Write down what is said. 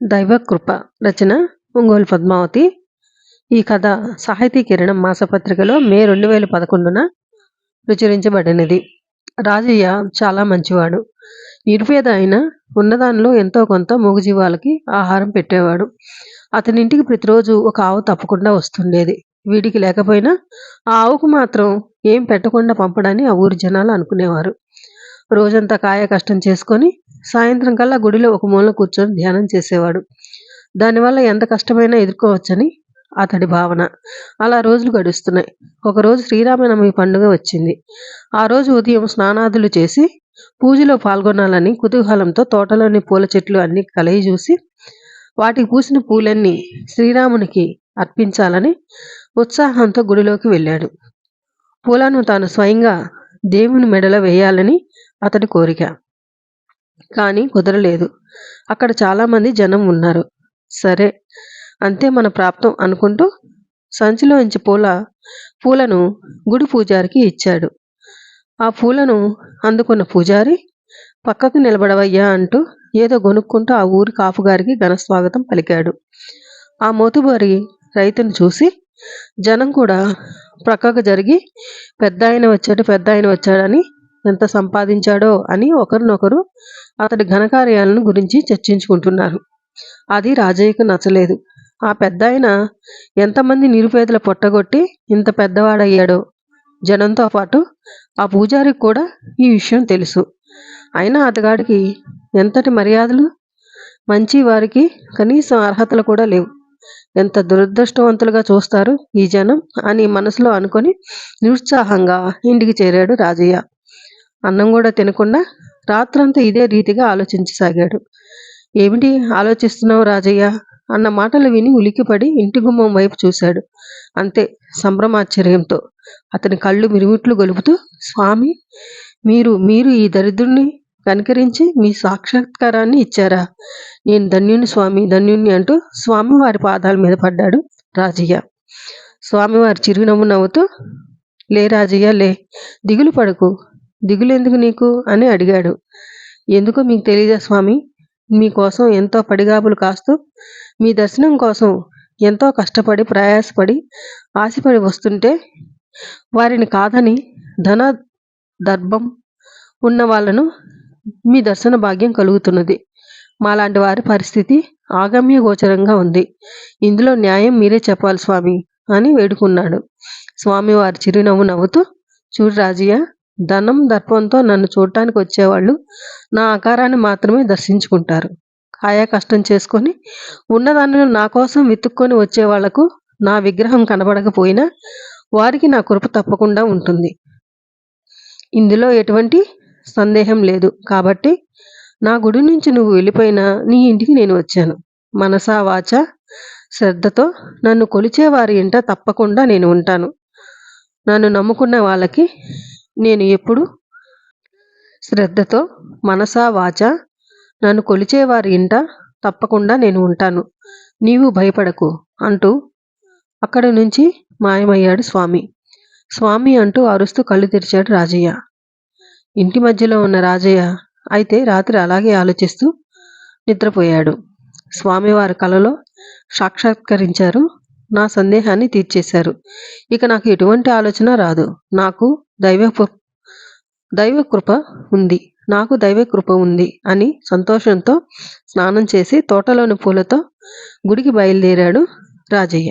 దైవకృప రచన ఒంగోలు పద్మావతి. ఈ కథ సాహితీ కిరణం మాసపత్రికలో మే రెండు వేల పదకొండున ప్రచురించబడినది. రాజయ్య చాలా మంచివాడు. నిరుపేద అయిన ఉన్నదానిలో ఎంతో కొంత మూగజీవాలకి ఆహారం పెట్టేవాడు. అతని ఇంటికి ప్రతిరోజు ఒక ఆవు తప్పకుండా వస్తుండేది. వీడికి లేకపోయినా ఆ ఆవుకు మాత్రం ఏం పెట్టకుండా పంపడని ఆ ఊరి జనాలు అనుకునేవారు. రోజంతా కాయ కష్టం చేసుకొని సాయంత్రం కల్లా గుడిలో ఒక మూల కూర్చొని ధ్యానం చేసేవాడు. దానివల్ల ఎంత కష్టమైనా ఎదుర్కోవచ్చని అతడి భావన. అలా రోజులు గడుస్తున్నాయి. ఒకరోజు శ్రీరామనవమి పండుగ వచ్చింది. ఆ రోజు ఉదయం స్నానాదులు చేసి పూజలో పాల్గొనాలని కుతూహలంతో తోటలోని పూల చెట్లు అన్ని కలయి చూసి వాటికి పూసిన పూలన్నీ శ్రీరామునికి అర్పించాలని ఉత్సాహంతో గుడిలోకి వెళ్ళాడు. పూలను తాను స్వయంగా దేవుని మెడలో వేయాలని అతడి కోరిక. కానీ కుదరలేదు. అక్కడ చాలామంది జనం ఉన్నారు. సరే. అంతే మన ప్రాప్తం అనుకుంటూ సంచిలోంచి పూల పూలను గుడి పూజారికి ఇచ్చాడు. ఆ పూలను అందుకున్న పూజారి పక్కకు నిలబడవయ్యా అంటూ ఏదో గొనుక్కుంటూ ఆ ఊరి కాపుగారికి ఘనస్వాగతం పలికాడు. ఆ మోతుబారి రైతును చూసి జనం కూడా ప్రక్కకు జరిగి పెద్ద ఆయన వచ్చాడు పెద్ద ఆయన వచ్చాడని ఎంత సంపాదించాడో అని ఒకరినొకరు అతడి ఘనకార్యాలను గురించి చర్చించుకుంటున్నారు. అది రాజయ్యకు నచ్చలేదు. ఆ పెద్ద ఆయన ఎంతమంది నిరుపేదల పొట్టగొట్టి ఇంత పెద్దవాడయ్యాడో జనంతో పాటు ఆ పూజారికి కూడా ఈ విషయం తెలుసు. అయినా అతగాడికి ఎంతటి మర్యాదలు? మంచి వారికి కనీసం అర్హతలు కూడా లేవు. ఎంత దురదృష్టవంతులుగా చూస్తారు ఈ జనం అని మనసులో అనుకొని నిరుత్సాహంగా ఇంటికి చేరాడు రాజయ్య. అన్నం కూడా తినకుండా రాత్రంతా ఇదే రీతిగా ఆలోచించసాగాడు. ఏమిటి ఆలోచిస్తున్నావు రాజయ్య? అన్న మాటలు విని ఉలికిపడి ఇంటి గుమ్మం వైపు చూశాడు. అంతే సంభ్రమాశ్చర్యంతో. అతని కళ్ళు మిరుమిట్లు గొలుపుతూ స్వామి మీరు మీరు ఈ దరిద్రుణ్ణి కనికరించి మీ సాక్షాత్కారాన్ని ఇచ్చారా? నేను ధన్యుని స్వామి ధన్యుణ్ణి అంటూ స్వామివారి పాదాల మీద పడ్డాడు రాజయ్య. స్వామివారి చిరునవ్వు నవ్వుతూ లే రాజయ్య లే దిగులు పడకు. దిగులెందుకు నీకు? అని అడిగాడు. ఎందుకో మీకు తెలియదా స్వామి? మీకోసం ఎంతో పడిగాపులు కాస్తూ మీ దర్శనం కోసం ఎంతో కష్టపడి ప్రయాసపడి ఆశపడి వస్తుంటే వారిని కాదని ధన దర్భం ఉన్న వాళ్ళను మీ దర్శన భాగ్యం కలుగుతున్నది. మాలాంటి వారి పరిస్థితి ఆగమ్య గోచరంగా ఉంది. ఇందులో న్యాయం మీరే చెప్పాలి స్వామి అని వేడుకున్నాడు. స్వామివారి చిరునవ్వు నవ్వుతూ చూడు రాజయ్య ధనం దర్పంతో నన్ను చూడటానికి వచ్చేవాళ్ళు నా ఆకారాన్ని మాత్రమే దర్శించుకుంటారు. కాయా కష్టం చేసుకొని ఉన్నదానిలో నా కోసం వెతుక్కొని వచ్చే వాళ్ళకు నా విగ్రహం కనబడకపోయినా వారికి నా కృప తప్పకుండా ఉంటుంది. ఇందులో ఎటువంటి సందేహం లేదు. కాబట్టి నా గుడి నుంచి నువ్వు వెళ్ళిపోయినా నీ ఇంటికి నేను వచ్చాను. మనసా వాచ శ్రద్ధతో నన్ను కొలిచే వారి ఇంట తప్పకుండా నేను ఉంటాను. నన్ను నమ్ముకున్న వాళ్ళకి నేను ఎప్పుడు? శ్రద్ధతో మనసా వాచ నన్ను కొలిచేవారి ఇంట తప్పకుండా నేను ఉంటాను. నీవు భయపడకు అంటూ అక్కడి నుంచి మాయమయ్యాడు స్వామి. స్వామి అంటూ అరుస్తూ కళ్ళు తెరిచాడు రాజయ్య. ఇంటి మధ్యలో ఉన్న రాజయ్య అయితే రాత్రి అలాగే ఆలోచిస్తూ నిద్రపోయాడు. స్వామివారి కలలో సాక్షాత్కరించారు నా సందేహాన్ని తీర్చేశారు. ఇక నాకు ఎటువంటి ఆలోచన రాదు. నాకు దైవ దైవ కృప ఉంది. నాకు దైవ కృప ఉంది అని సంతోషంతో స్నానం చేసి తోటలోని పూలతో గుడికి బయలుదేరాడు రాజయ్య.